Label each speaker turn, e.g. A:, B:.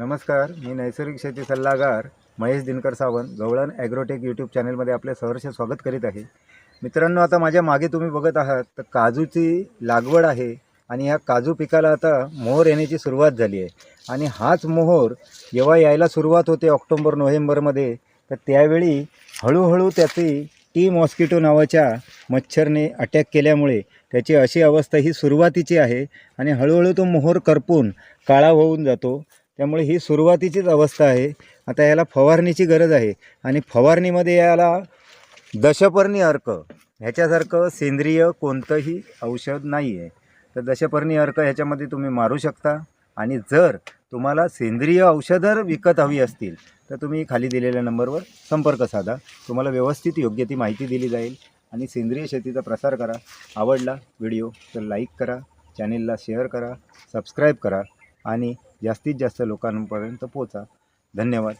A: नमस्कार मी नैसर्गिक शेती सल्लागार महेश दिनकर सावंत गवळण ॲग्रोटेक यूट्यूब चॅनलमध्ये आपले सहर्ष स्वागत करीत आहे. मित्रांनो आता माझ्या मागे तुम्ही बघत आहात तर काजूची लागवड आहे आणि ह्या काजू पिकाला आता मोहर येण्याची सुरुवात झाली आहे. आणि हाच मोहर जेव्हा यायला सुरुवात होते ऑक्टोंबर नोव्हेंबरमध्ये तर त्यावेळी हळूहळू त्याची टी मॉस्किटो नावाच्या मच्छरने अटॅक केल्यामुळे त्याची अशी अवस्था ही सुरुवातीची आहे आणि हळूहळू तो मोहर करपून काळा होऊन जातो. त्यामुळे ही सुरुवातीचीच अवस्था आहे. आता याला फवारणीची गरज आहे. आणि फवारणीमध्ये याला दशपर्णी अर्क ह्याच्यासारखं सेंद्रिय कोणतंही औषध नाही आहे तर दशपर्णी अर्क ह्याच्यामध्ये तुम्ही मारू शकता. आणि जर तुम्हाला सेंद्रिय औषधं विकत हवी असतील तर तुम्ही खाली दिलेल्या नंबरवर संपर्क साधा. तुम्हाला व्यवस्थित योग्य ती माहिती दिली जाईल. आणि सेंद्रिय शेतीचा प्रसार करा. आवडला व्हिडिओ तर लाईक करा. चॅनेलला शेअर करा. सबस्क्राईब करा. आणि जास्तीत जास्त लोकांपर्यंत पोचा धन्यवाद.